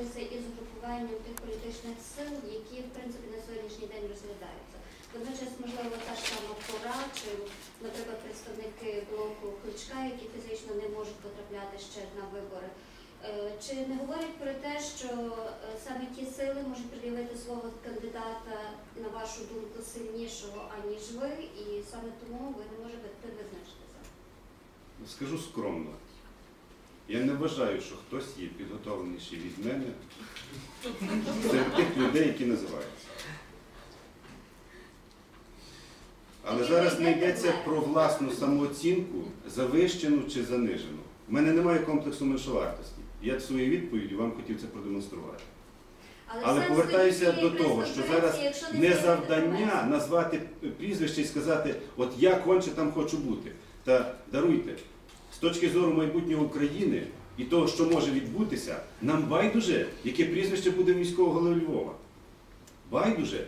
визначилися із угрупуванням тих політичних сил, які в принципі на сьогоднішній день розглядаються. Водночас, можливо, та ж сама пора, чи, наприклад, представники блоку Кличка, які фізично не можуть потрапляти ще на вибори. Е, Чи не говорять про те, що е, саме ті сили можуть пред'явити свого кандидата, на вашу думку, сильнішого, аніж ви, і саме тому ви не можете визначитися? Скажу скромно. Я не вважаю, що хтось є підготовленіший від мене серед тих людей, які називаються. Але зараз не йдеться про власну самооцінку, завищену чи занижену. У мене немає комплексу меншовартості. Я своєю відповіддю вам хотів це продемонструвати. Але повертаюся до того, що зараз не завдання назвати прізвище і сказати, от я конче там хочу бути. Та даруйте, точки зору майбутнього України і того, що може відбутися, нам байдуже, яке прізвище буде міського голови Львова. Байдуже.